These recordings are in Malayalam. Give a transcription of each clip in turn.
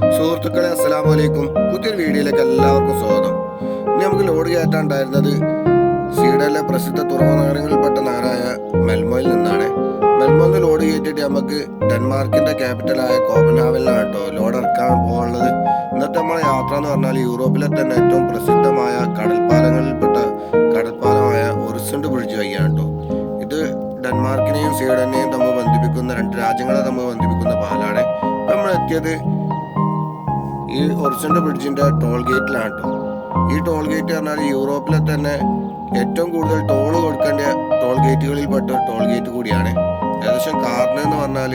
സുഹൃത്തുക്കളെ അസ്സലാമു വലൈക്കും പുതിയൊരു വീഡിയോയിലേക്ക് എല്ലാവർക്കും സ്വാഗതം. ഇനി നമുക്ക് ലോഡ് കയറ്റാണ്ടായിരുന്നത് സ്വീഡനിലെ പ്രസിദ്ധ തുറമുഖ നഗരങ്ങളിൽപ്പെട്ട നഗരമായ മെൽമോയിൽ നിന്നാണ്. മെൽമോയിൽ നിന്ന് ലോഡ് കയറ്റിയിട്ട് നമുക്ക് ഡെൻമാർക്കിന്റെ ക്യാപിറ്റലായ കോപ്പൻഹാവനിലാണ് കേട്ടോ ലോഡ് ഇറക്കാൻ പോകാനുള്ളത്. ഇന്നത്തെ നമ്മളെ യാത്ര എന്ന് പറഞ്ഞാൽ യൂറോപ്പിലെ തന്നെ ഏറ്റവും പ്രസിദ്ധമായ കടൽപ്പാലങ്ങളിൽപ്പെട്ട ഈ ഒറിസണ്ട് ബ്രിഡ്ജിന്റെ ടോൾ ഗേറ്റിലാണ് ഈ ടോൾ ഗേറ്റ് പറഞ്ഞാൽ യൂറോപ്പിലെ തന്നെ ഏറ്റവും കൂടുതൽ ടോൾ കൊടുക്കേണ്ട ടോൾ ഗേറ്റുകളിൽപ്പെട്ട ഒരു ടോൾ ഗേറ്റ് കൂടിയാണ്. ഏകദേശം കാറിന് എന്ന് പറഞ്ഞാൽ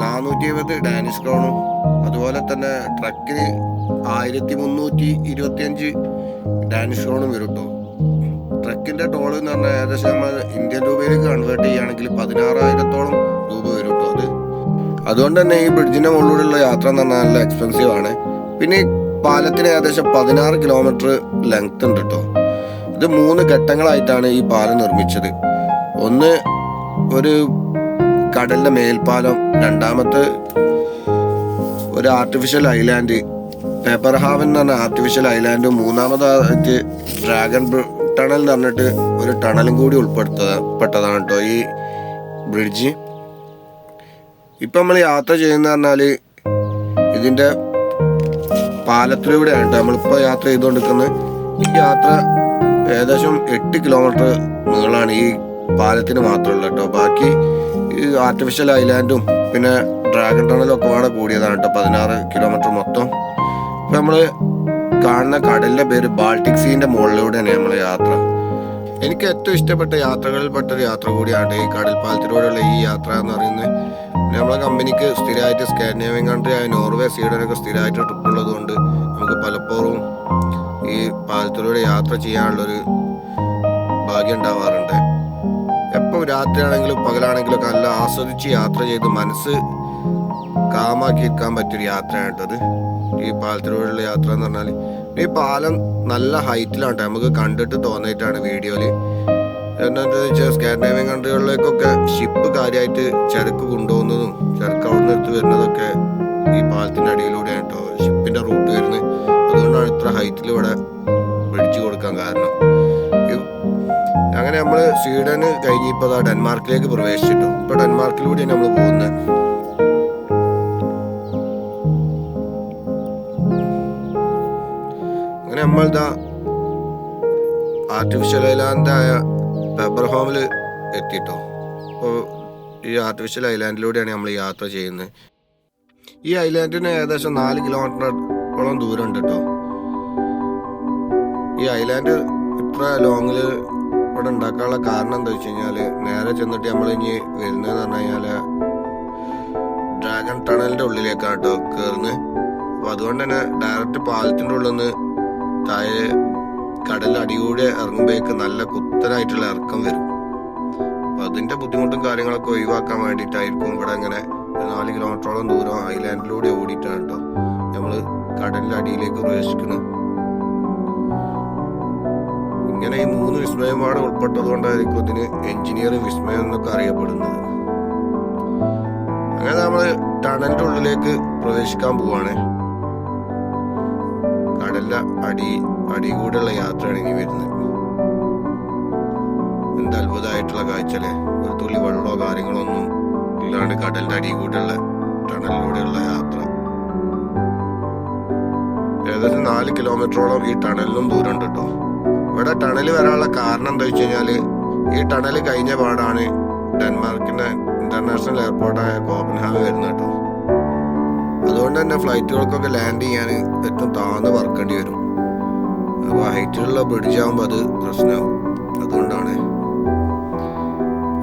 നാനൂറ്റി എഴുപത് ഡാനിഷ് ക്രോണും അതുപോലെ തന്നെ ട്രക്കിന് ആയിരത്തി മുന്നൂറ്റി ഇരുപത്തിയഞ്ച് ഡാനിഷ് ക്രോണും വരും കേട്ടോ ട്രക്കിന്റെ ടോൾ എന്ന് പറഞ്ഞാൽ ഏകദേശം നമ്മൾ ഇന്ത്യൻ രൂപയിലേക്ക് കൺവേർട്ട് ചെയ്യുകയാണെങ്കിൽ പതിനാറായിരത്തോളം രൂപ വരും കേട്ടോ അത്. അതുകൊണ്ട് തന്നെ ഈ ബ്രിഡ്ജിന്റെ മുകളിലൂടെയുള്ള യാത്ര എന്ന് പറഞ്ഞാൽ നല്ല എക്സ്പെൻസീവ് ആണ്. പിന്നെ പാലത്തിന് ഏകദേശം പതിനാറ് കിലോമീറ്റർ ലെങ്ത് ഉണ്ട് കേട്ടോ ഇത് മൂന്ന് ഘട്ടങ്ങളായിട്ടാണ് ഈ പാലം നിർമ്മിച്ചത്. ഒന്ന് ഒരു കടലിന്റെ മേൽപ്പാലം രണ്ടാമത്തെ ഒരു ആർട്ടിഫിഷ്യൽ ഐലാൻഡ് പേപ്പർ ഹാവൻ എന്ന് പറഞ്ഞ ആർട്ടിഫിഷ്യൽ ഐലാൻഡ് മൂന്നാമതായിട്ട് ഡ്രാഗൺ ടണൽ എന്ന് പറഞ്ഞിട്ട് ഒരു ടണലും കൂടി ഉൾപ്പെടുത്തപ്പെട്ടതാണ് കേട്ടോ ഈ ബ്രിഡ്ജ് ഇപ്പം നമ്മൾ യാത്ര ചെയ്യുന്ന പറഞ്ഞാൽ ഇതിന്റെ പാലത്തിലൂടെയാണ് കേട്ടോ. നമ്മളിപ്പോൾ യാത്ര ചെയ്തുകൊണ്ടിരിക്കുന്നത്. ഈ യാത്ര ഏകദേശം എട്ട് കിലോമീറ്റർ നീളാണ് ഈ പാലത്തിന് മാത്രമുള്ള കേട്ടോ. ബാക്കി ഈ ആർട്ടിഫിഷ്യൽ ഐലാൻഡും പിന്നെ ഡ്രാഗൺ ടണലും ഒക്കെ വേണം കൂടിയതാണ് കേട്ടോ. പതിനാറ് കിലോമീറ്റർ മൊത്തം. ഇപ്പം നമ്മൾ കാണുന്ന കടലിന്റെ പേര് ബാൾട്ടിക് സീന്റെ മുകളിലൂടെയാണ് നമ്മൾ യാത്ര. എനിക്ക് ഏറ്റവും ഇഷ്ടപ്പെട്ട യാത്രകളിൽപ്പെട്ട ഒരു യാത്ര കൂടിയാണ് ഈ കടൽപ്പാലത്തിലൂടെയുള്ള ഈ യാത്ര എന്ന് പറയുന്നത്. നമ്മളെ കമ്പനിക്ക് സ്ഥിരമായിട്ട് സ്കാൻഡിനേവിയൻ കൺട്രി ആയ നോർവേ സ്വീഡനൊക്കെ സ്ഥിരമായിട്ട് ട്രിപ്പ് ഉള്ളതുകൊണ്ട് നമുക്ക് പലപ്പോഴും ഈ പാലത്തിലൂടെ യാത്ര ചെയ്യാനുള്ളൊരു ഭാഗ്യം ഉണ്ടാവാറുണ്ട്. എപ്പോൾ രാത്രിയാണെങ്കിലും പകലാണെങ്കിലും ഒക്കെ നല്ല ആസ്വദിച്ച് യാത്ര ചെയ്ത് മനസ്സ് കാമാക്കി നിൽക്കാൻ പറ്റിയൊരു യാത്രയാണ് കേട്ടത്. ഈ പാലത്തിലൂടെയുള്ള യാത്ര എന്ന് പറഞ്ഞാൽ ഈ പാലം നല്ല ഹൈറ്റിലാണ് നമുക്ക് കണ്ടിട്ട് തോന്നിയിട്ടാണ് വീഡിയോയിൽ എന്താണെന്ന് വെച്ചാൽ സ്കാൻഡിനേവിയൻ കൺട്രികളിലേക്കൊക്കെ ഷിപ്പ് കാര്യമായിട്ട് ചരക്ക് കൊണ്ടുപോകുന്നതും ചരക്ക് അവിടെ നിന്ന് എടുത്ത് വരുന്നതൊക്കെ ഈ പാലത്തിന്റെ അടിയിലൂടെയാണ് കേട്ടോ ഷിപ്പിന്റെ റൂട്ട് വരുന്നത് അതുകൊണ്ടാണ് ഇത്ര ഹൈറ്റിൽ ഇവിടെ പിടിച്ചു കൊടുക്കാൻ കാരണം. അങ്ങനെ നമ്മൾ സ്വീഡന് കഴിഞ്ഞിപ്പോൾ ഡെൻമാർക്കിലേക്ക് പ്രവേശിച്ചിട്ടു. ഇപ്പോൾ ഡെൻമാർക്കിലൂടെയാണ് നമ്മൾ പോകുന്നത് അങ്ങനെ നമ്മൾ നമ്മളിതാ ആർട്ടിഫിഷ്യൽ ഐലാൻഡായ പെബർഹോമിൽ എത്തിയിട്ടോ അപ്പോൾ ഈ ആർട്ടിഫിഷ്യൽ ഐലാൻഡിലൂടെയാണ് നമ്മൾ യാത്ര ചെയ്യുന്നത്. ഈ ഐലാൻഡിന് ഏകദേശം നാല് കിലോമീറ്ററോളം ദൂരം ഉണ്ട് കേട്ടോ ഈ ഐലാൻഡ് ഇത്ര ലോങ്ങിൽ ഇവിടെ ഉണ്ടാക്കാനുള്ള കാരണം എന്താ വെച്ച് കഴിഞ്ഞാൽ നേരെ ചെന്നിട്ട് നമ്മൾ ഇനി വരുന്നതെന്ന് പറഞ്ഞു കഴിഞ്ഞാൽ ഡ്രാഗൺ ടണലിന്റെ ഉള്ളിലേക്കാണ് കേട്ടോ കയറുന്നത് അപ്പോൾ അതുകൊണ്ട് തന്നെ ഡയറക്റ്റ് പാലത്തിന്റെ ഉള്ളിൽ നിന്ന് താഴെ കടൽ അടിയൂടെ ഇറങ്ങുമ്പോഴേക്ക് നല്ല കുത്തനായിട്ടുള്ള ഇറക്കം വരും. അപ്പൊ അതിന്റെ ബുദ്ധിമുട്ടും കാര്യങ്ങളൊക്കെ ഒഴിവാക്കാൻ വേണ്ടിയിട്ടായിരിക്കും ഇവിടെ അങ്ങനെ ഒരു നാല് കിലോമീറ്ററോളം ദൂരം ഐലാൻഡിലൂടെ ഓടിയിട്ടാണ് കേട്ടോ. നമ്മൾ കടലിന്റെ അടിയിലേക്ക് പ്രവേശിക്കുന്നു. ഇങ്ങനെ ഈ മൂന്ന് വിസ്മയമാണ് ഉൾപ്പെട്ടത് കൊണ്ടായിരിക്കും ഇതിന് എഞ്ചിനീയറിംഗ് വിസ്മയം എന്നൊക്കെ അറിയപ്പെടുന്നത്. അങ്ങനെ നമ്മൾ ടണലിന്റെ ഉള്ളിലേക്ക് പ്രവേശിക്കാൻ പോവാണ്. കടലിന്റെ അടി അടി കൂടെയുള്ള യാത്രയാണ് ഇനി വരുന്നത് എന്ത് അത്ഭുതമായിട്ടുള്ള കാഴ്ചല്ലേ ഒരു തുള്ളി വെള്ളമോ കാര്യങ്ങളോ ഒന്നും ഇല്ലാണ്ട് കടലിന്റെ അടി കൂടെയുള്ള ടണലിലൂടെയുള്ള യാത്ര. ഏകദേശം നാല് കിലോമീറ്ററോളം ഈ ടണലിനും ദൂരം ഉണ്ട് കേട്ടോ ഇവിടെ ടണൽ വരാനുള്ള കാരണം എന്താ വെച്ച് കഴിഞ്ഞാൽ ഈ ടണൽ കഴിഞ്ഞ പാടാണ് ഡെൻമാർക്കിന്റെ ഇന്റർനാഷണൽ എയർപോർട്ടായ കോപ്പൻഹാവ് വരുന്നത് കേട്ടോ അതുകൊണ്ട് തന്നെ ഫ്ലൈറ്റുകൾക്കൊക്കെ ലാൻഡ് ചെയ്യാൻ ഏറ്റവും താഴ്ന്ന് പറക്കേണ്ടി വരും. അപ്പോൾ ഹൈറ്റിലുള്ള ബ്രിഡ്ജ് ആകുമ്പോൾ അത് പ്രശ്നമാവും അതുകൊണ്ടാണ്.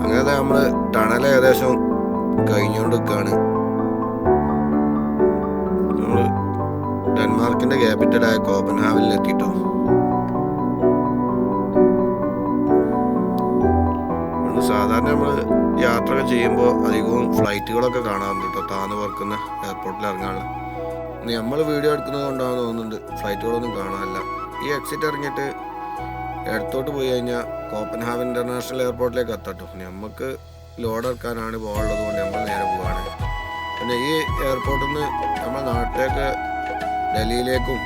അങ്ങനെ നമ്മൾ ടണൽ ഏകദേശം കഴിഞ്ഞുകൊണ്ട് നിൽക്കുകയാണ് നമ്മൾ ഡെൻമാർക്കിന്റെ ക്യാപിറ്റലായ കോപ്പൻഹാവിൽ എത്തിയിട്ടോ സാധാരണ നമ്മൾ യാത്രകൾ ചെയ്യുമ്പോൾ അധികവും ഫ്ലൈറ്റുകളൊക്കെ കാണാറുണ്ട് കേട്ടോ. താന്ന് പറക്കുന്ന എയർപോർട്ടിൽ ഇറങ്ങാനുള്ള. നമ്മൾ വീഡിയോ എടുക്കുന്നത് കൊണ്ടാണെന്ന് തോന്നുന്നുണ്ട്. ഫ്ലൈറ്റുകളൊന്നും കാണാനില്ല. ഈ എക്സിറ്റ് ഇറങ്ങിയിട്ട് ഇടത്തോട്ട് പോയി കഴിഞ്ഞാൽ കോപ്പൻഹാവൻ ഇന്റർനാഷണൽ എയർപോർട്ടിലേക്ക് എത്തട്ടോ നമുക്ക് ലോഡ് ഇറക്കാനാണ് പോകാനുള്ളത് കൊണ്ട് നമ്മൾ നേരെ പോവാണ്. പിന്നെ ഈ എയർപോർട്ടിൽ നിന്ന് നമ്മുടെ നാട്ടിലേക്ക് ഡൽഹിയിലേക്കും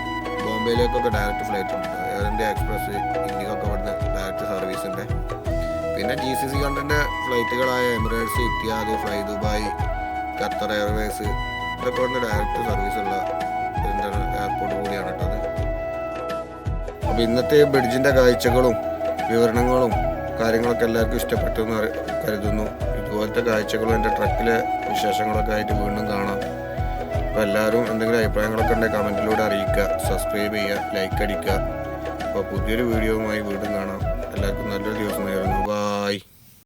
ബോംബെയിലേക്കൊക്കെ ഡയറക്റ്റ് ഫ്ലൈറ്റ് ഉണ്ട്. എയർ ഇന്ത്യ എക്സ്പ്രസ് ഇന്ത്യക്കൊക്കെ ഇവിടുന്ന് ഡയറക്റ്റ് സർവീസ് ഉണ്ട് പിന്നെ ജി സി സി കണ്ടന്റെ ഫ്ലൈറ്റുകളായ എമിറേറ്റ്സ് ഇത്യാദി ഫ്ലൈ ദുബായ് ഖത്തർ എയർവേസ് ഇതൊക്കെ വന്ന് ഡയറക്റ്റ് സർവീസ് ഉള്ള എയർപോർട്ട് കൂടിയാണ് കേട്ടത് അപ്പോൾ ഇന്നത്തെ ബ്രിഡ്ജിന്റെ കാഴ്ചകളും വിവരണങ്ങളും കാര്യങ്ങളൊക്കെ എല്ലാവർക്കും ഇഷ്ടപ്പെട്ടു എന്ന് കരുതുന്നു. ഇതുപോലത്തെ കാഴ്ചകളും എന്റെ ട്രക്കിലെ വിശേഷങ്ങളൊക്കെ ആയിട്ട് വീണ്ടും കാണാം. അപ്പോൾ എല്ലാവരും എന്തെങ്കിലും അഭിപ്രായങ്ങളൊക്കെ ഉണ്ടെങ്കിൽ കമന്റിലൂടെ അറിയിക്കുക. സബ്സ്ക്രൈബ് ചെയ്യുക ലൈക്ക് അടിക്കുക. അപ്പോൾ പുതിയൊരു വീഡിയോവുമായി വീണ്ടും കാണാം. എല്ലാവർക്കും നല്ലൊരു ദിവസം നേരുന്നു.